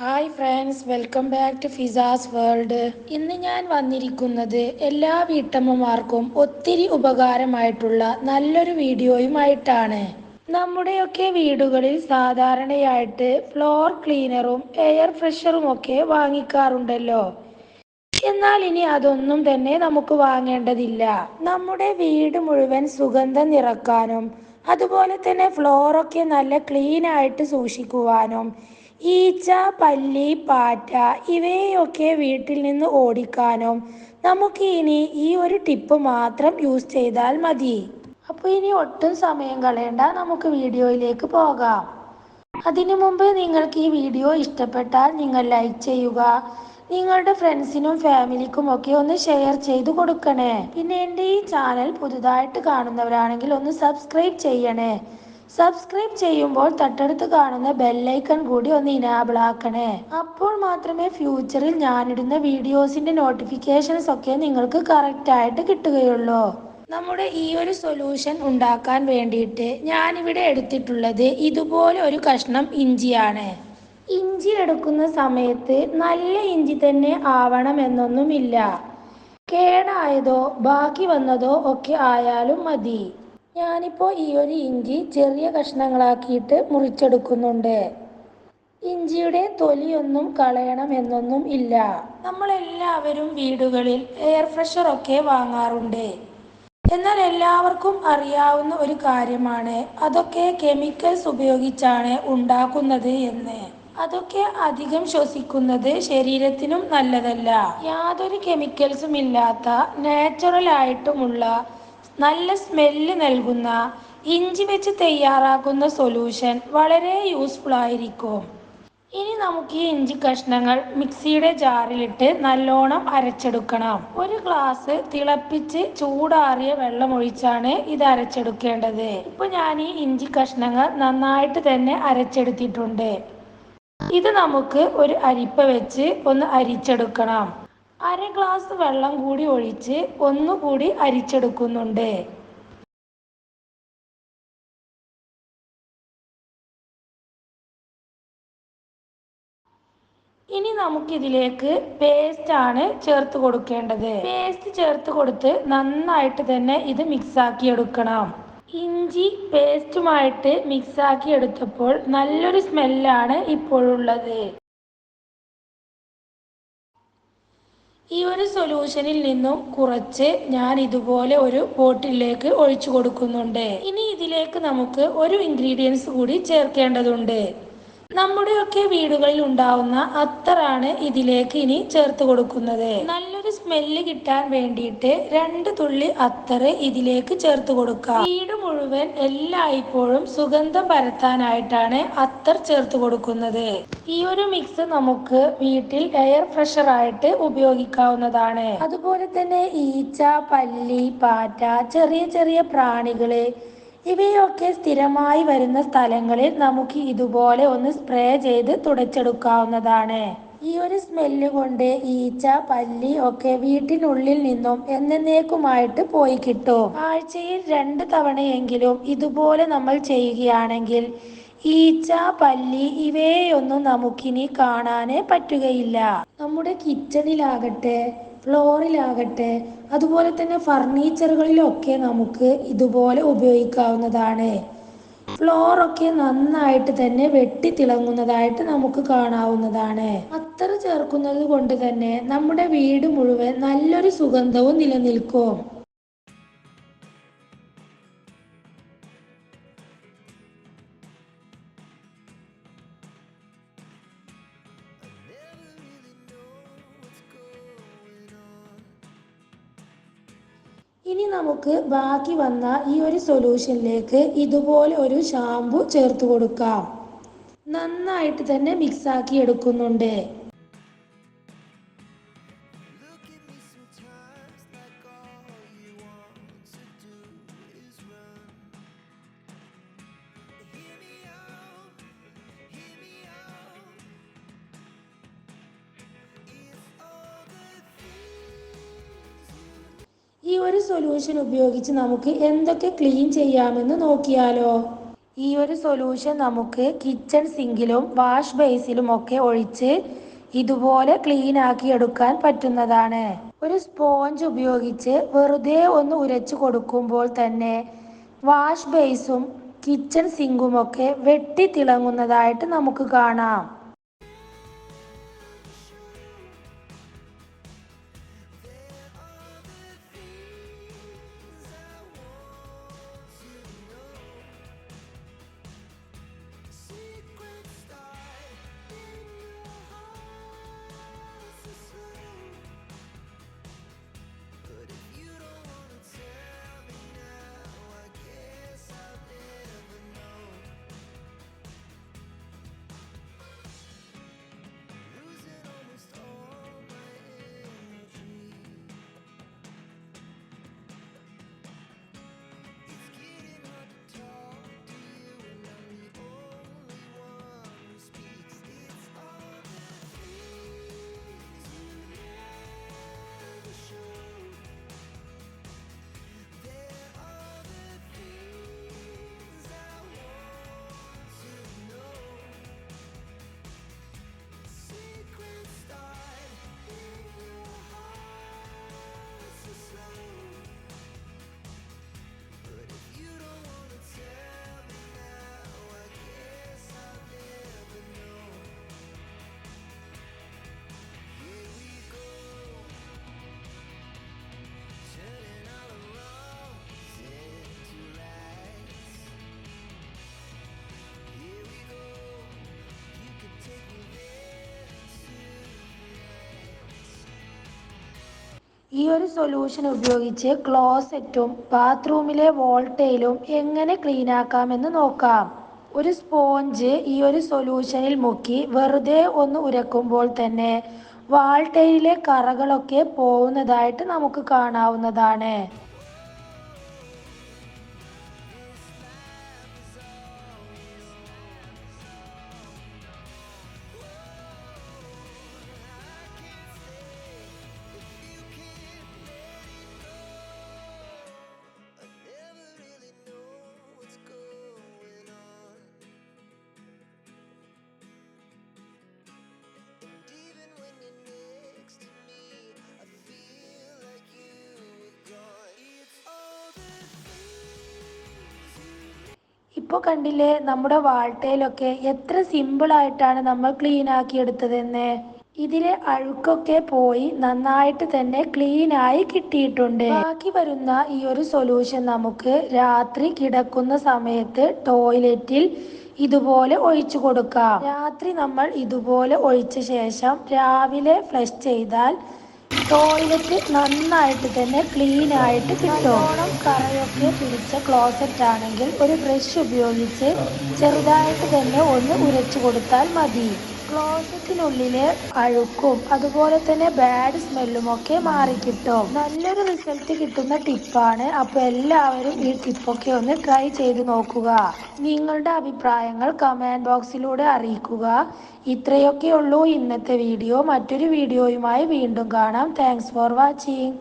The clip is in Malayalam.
Hi friends welcome back to Fiza's world ഇന്ന് ഞാൻ വന്നിരിക്കുന്നത് എല്ലാ വീട്ടമ്മമാർക്കും ഒത്തിരി ഉപകാരമായിട്ടുള്ള നല്ലൊരു വീഡിയോയുമായിട്ടാണ്. നമ്മുടെയൊക്കെ വീടുകളിൽ സാധാരണയായിട്ട് ഫ്ലോർ ക്ലീനറും എയർ ഫ്രഷറും ഒക്കെ വാങ്ങിക്കാറുണ്ടല്ലോ. എന്നാൽ ഇനി അതൊന്നും തന്നെ നമുക്ക് വാങ്ങേണ്ടതില്ല. നമ്മുടെ വീട് മുഴുവൻ സുഗന്ധം നിറക്കാനും അതുപോലെ തന്നെ ഫ്ലോറൊക്കെ നല്ല ക്ലീൻ ആയിട്ട് സൂക്ഷിക്കുവാനും ഈച്ച പല്ലി പാറ്റ ഇവയെയൊക്കെ വീട്ടിൽ നിന്ന് ഓടിക്കാനും. നമുക്ക് ഇനി ഈ ഒരു ടിപ്പ് മാത്രം യൂസ് ചെയ്താൽ മതി. അപ്പോൾ ഇനി ഒട്ടും സമയം കളയണ്ട. നമുക്ക് വീഡിയോയിലേക്ക് പോകാം. അതിനു മുമ്പ് നിങ്ങൾക്ക് ഈ വീഡിയോ ഇഷ്ടപ്പെട്ടാൽ നിങ്ങൾ ലൈക്ക് ചെയ്യുക. നിങ്ങളുടെ ഫ്രണ്ട്സിനും ഫാമിലിക്കും ഒക്കെ ഒന്ന് ഷെയർ ചെയ്തു കൊടുക്കണേ. പിന്നെ എന്റെ ഈ ചാനൽ പുതുതായിട്ട് കാണുന്നവരാണെങ്കിൽ ഒന്ന് സബ്സ്ക്രൈബ് ചെയ്യണേ. സബ്സ്ക്രൈബ് ചെയ്യുമ്പോൾ തൊട്ടടുത്ത് കാണുന്ന ബെല്ലൈക്കൺ കൂടി ഒന്ന് ഇനാബിൾ ആക്കണേ. അപ്പോൾ മാത്രമേ ഫ്യൂച്ചറിൽ ഞാനിടുന്ന വീഡിയോസിന്റെ നോട്ടിഫിക്കേഷൻസ് ഒക്കെ നിങ്ങൾക്ക് കറക്റ്റ് ആയിട്ട് കിട്ടുകയുള്ളൂ. നമ്മുടെ ഈ ഒരു സൊല്യൂഷൻ ഉണ്ടാക്കാൻ വേണ്ടിയിട്ട് ഞാനിവിടെ എടുത്തിട്ടുള്ളത് ഇതുപോലെ ഒരു കഷ്ണം ഇഞ്ചിയാണ്. ഇഞ്ചി എടുക്കുന്ന സമയത്ത് നല്ല ഇഞ്ചി തന്നെ ആവണം എന്നൊന്നുമില്ല. കേടായതോ ബാക്കി വന്നതോ ഒക്കെ ആയാലും മതി. ഞാനിപ്പോൾ ഈ ഒരു ഇഞ്ചി ചെറിയ കഷ്ണങ്ങളാക്കിയിട്ട് മുറിച്ചെടുക്കുന്നുണ്ട്. ഇഞ്ചിയുടെ തൊലിയൊന്നും കളയണം എന്നൊന്നും ഇല്ല. നമ്മളെല്ലാവരും വീടുകളിൽ എയർ ഫ്രഷർ ഒക്കെ വാങ്ങാറുണ്ട്. എന്നാൽ എല്ലാവർക്കും അറിയാവുന്ന ഒരു കാര്യമാണ് അതൊക്കെ കെമിക്കൽസ് ഉപയോഗിച്ചാണ് ഉണ്ടാക്കുന്നത് എന്ന്. അതൊക്കെ അധികം ശ്വസിക്കുന്നത് ശരീരത്തിനും നല്ലതല്ല. യാതൊരു കെമിക്കൽസും ഇല്ലാത്ത നാച്ചുറൽ ആയിട്ടുമുള്ള നല്ല സ്മെല്ല് നൽകുന്ന ഇഞ്ചി വെച്ച് തയ്യാറാക്കുന്ന സൊല്യൂഷൻ വളരെ യൂസ്ഫുൾ ആയിരിക്കും. ഇനി നമുക്ക് ഈ ഇഞ്ചി കഷ്ണങ്ങൾ മിക്സിയുടെ ജാറിലിട്ട് നല്ലോണം അരച്ചെടുക്കണം. ഒരു ഗ്ലാസ് തിളപ്പിച്ച് ചൂടാറിയ വെള്ളം ഒഴിച്ചാണ് ഇത് അരച്ചെടുക്കേണ്ടത്. ഇപ്പൊ ഞാൻ ഈ ഇഞ്ചി കഷ്ണങ്ങൾ നന്നായിട്ട് തന്നെ അരച്ചെടുത്തിട്ടുണ്ട്. ഇത് നമുക്ക് ഒരു അരിപ്പ വെച്ച് ഒന്ന് അരിച്ചെടുക്കണം. അര ഗ്ലാസ് വെള്ളം കൂടി ഒഴിച്ച് ഒന്നുകൂടി അരിച്ചെടുക്കുന്നുണ്ട്. ഇനി നമുക്കിതിലേക്ക് പേസ്റ്റ് ആണ് ചേർത്ത് കൊടുക്കേണ്ടത്. പേസ്റ്റ് ചേർത്ത് കൊടുത്ത് നന്നായിട്ട് തന്നെ ഇത് മിക്സ് ആക്കി എടുക്കണം ഇഞ്ചി പേസ്റ്റുമായിട്ട് മിക്സ് ആക്കി എടുത്തപ്പോൾ നല്ലൊരു സ്മെല്ലാണ് ഇപ്പോഴുള്ളത്. ഈ ഒരു സൊല്യൂഷനിൽ നിന്നും കുറച്ച് ഞാൻ ഇതുപോലെ ഒരു ബോട്ടിലേക്ക് ഒഴിച്ചു കൊടുക്കുന്നുണ്ട്. ഇനി ഇതിലേക്ക് നമുക്ക് ഒരു ഇൻഗ്രീഡിയൻസ് കൂടി ചേർക്കേണ്ടതുണ്ട്. നമ്മുടെയൊക്കെ വീടുകളിൽ ഉണ്ടാവുന്ന അത്തറാണ് ഇതിലേക്ക് ഇനി ചേർത്ത് കൊടുക്കുന്നത്. നല്ലൊരു സ്മെല്ല് കിട്ടാൻ വേണ്ടിയിട്ട് രണ്ട് തുള്ളി അത്തറ് ഇതിലേക്ക് ചേർത്ത് കൊടുക്കാം വീട് മുഴുവൻ എല്ലായ്പ്പോഴും സുഗന്ധം പരത്താനായിട്ടാണ് അത്തർ ചേർത്ത് കൊടുക്കുന്നത്. ഈ ഒരു മിക്സ് നമുക്ക് വീട്ടിൽ എയർ ഫ്രഷർ ആയിട്ട് ഉപയോഗിക്കാവുന്നതാണ്. അതുപോലെ തന്നെ ഈച്ച പല്ലി പാറ്റ ചെറിയ ചെറിയ പ്രാണികൾ ഇവയൊക്കെ സ്ഥിരമായി വരുന്ന സ്ഥലങ്ങളിൽ നമുക്ക് ഇതുപോലെ ഒന്ന് സ്പ്രേ ചെയ്ത് തുടച്ചെടുക്കാവുന്നതാണ്. ഈ ഒരു സ്മെല്ല് കൊണ്ട് ഈച്ച പല്ലി ഒക്കെ വീട്ടിനുള്ളിൽ നിന്നും എന്നേക്കുമായിട്ട് പോയി കിട്ടും. ആഴ്ചയിൽ രണ്ട് തവണയെങ്കിലും ഇതുപോലെ നമ്മൾ ചെയ്യുകയാണെങ്കിൽ ഈച്ച പല്ലി ഇവയൊന്നും നമുക്കിനി കാണാനേ പറ്റുകയില്ല. നമ്മുടെ കിച്ചണിലാകട്ടെ ഫ്ലോറിലാകട്ടെ അതുപോലെ തന്നെ ഫർണിച്ചറുകളിലൊക്കെ നമുക്ക് ഇതുപോലെ ഉപയോഗിക്കാവുന്നതാണ്. ഫ്ലോറൊക്കെ നന്നായിട്ട് തന്നെ വെട്ടി തിളങ്ങുന്നതായിട്ട് നമുക്ക് കാണാവുന്നതാണ്. അത്തർ ചേർക്കുന്നത് കൊണ്ട് തന്നെ നമ്മുടെ വീട് മുഴുവൻ നല്ലൊരു സുഗന്ധവും നിലനിൽക്കും. ഇനി നമുക്ക് ബാക്കി വന്ന ഈ ഒരു സൊല്യൂഷനിലേക്ക് ഇതുപോലെ ഒരു ഷാമ്പു ചേർത്ത് കൊടുക്കാം. നന്നായിട്ട് തന്നെ മിക്സ് ആക്കി എടുക്കുന്നുണ്ട്. സൊല്യൂഷൻ ഉപയോഗിച്ച് നമുക്ക് എന്തൊക്കെ ക്ലീൻ ചെയ്യാമെന്ന് നോക്കിയാലോ? ഈ ഒരു സൊല്യൂഷൻ നമുക്ക് കിച്ചൺ സിങ്കിലും വാഷ് ബേസിലും ഒക്കെ ഒഴിച്ച് ഇതുപോലെ ക്ലീൻ ആക്കി എടുക്കാൻ പറ്റുന്നതാണ്. ഒരു സ്പോഞ്ച് ഉപയോഗിച്ച് വെറുതെ ഒന്ന് ഉരച്ചു കൊടുക്കുമ്പോൾ തന്നെ വാഷ് ബേസും കിച്ചൺ സിങ്കുമൊക്കെ വെട്ടി തിളങ്ങുന്നതായിട്ട് നമുക്ക് കാണാം. ഈ ഒരു സൊല്യൂഷൻ ഉപയോഗിച്ച് ക്ലോസറ്റും ബാത്റൂമിലെ വോൾട്ടയിലും എങ്ങനെ ക്ലീൻ ആക്കാമെന്ന് നോക്കാം. ഒരു സ്പോഞ്ച് ഈ ഒരു സൊല്യൂഷനിൽ മുക്കി വെറുതെ ഒന്ന് ഉരക്കുമ്പോൾ തന്നെ വാൾട്ടയിലെ കറകളൊക്കെ പോകുന്നതായിട്ട് നമുക്ക് കാണാവുന്നതാണ്. ഇപ്പോൾ കണ്ടില്ലേ നമ്മുടെ വാൾട്ടയിലൊക്കെ എത്ര സിമ്പിളായിട്ടാണ് നമ്മൾ ക്ലീൻ ആക്കി ആക്കിയെടുത്തതെന്ന് ഇതിലെ അഴുക്കൊക്കെ പോയി നന്നായിട്ട് തന്നെ ക്ലീൻ ആയി കിട്ടിയിട്ടുണ്ട്. ബാക്കി വരുന്ന ഈ ഒരു സൊല്യൂഷൻ നമുക്ക് രാത്രി കിടക്കുന്ന സമയത്ത് ടോയ്ലറ്റിൽ ഇതുപോലെ ഒഴിച്ചു കൊടുക്കാം. രാത്രി നമ്മൾ ഇതുപോലെ ഒഴിച്ച ശേഷം രാവിലെ ഫ്ലഷ് ചെയ്താൽ ടോയ്ലറ്റ് നന്നായിട്ട് തന്നെ ക്ലീൻ ആയിട്ട് കിട്ടും? കറയൊക്കെ പിടിച്ച ക്ലോസറ്റ് ആണെങ്കിൽ ഒരു ബ്രഷ് ഉപയോഗിച്ച് ചെറുതായിട്ട് തന്നെ ഒന്ന് ഉരച്ചു കൊടുത്താൽ മതി. ക്ലോസറ്റിനുള്ളിലെ അഴുക്കും. അതുപോലെ തന്നെ ബാഡ് സ്മെല്ലും ഒക്കെ മാറിക്കിട്ടും. നല്ലൊരു റിസൾട്ട് കിട്ടുന്ന ടിപ്പാണ് അപ്പോൾ എല്ലാവരും ഈ ടിപ്പൊക്കെ ഒന്ന് ട്രൈ ചെയ്ത് നോക്കുക. നിങ്ങളുടെ അഭിപ്രായങ്ങൾ കമന്റ് ബോക്സിലൂടെ അറിയിക്കുക. ഇത്രയൊക്കെ ഉള്ളൂ ഇന്നത്തെ വീഡിയോ മറ്റൊരു വീഡിയോയുമായി വീണ്ടും കാണാം. Thanks for watching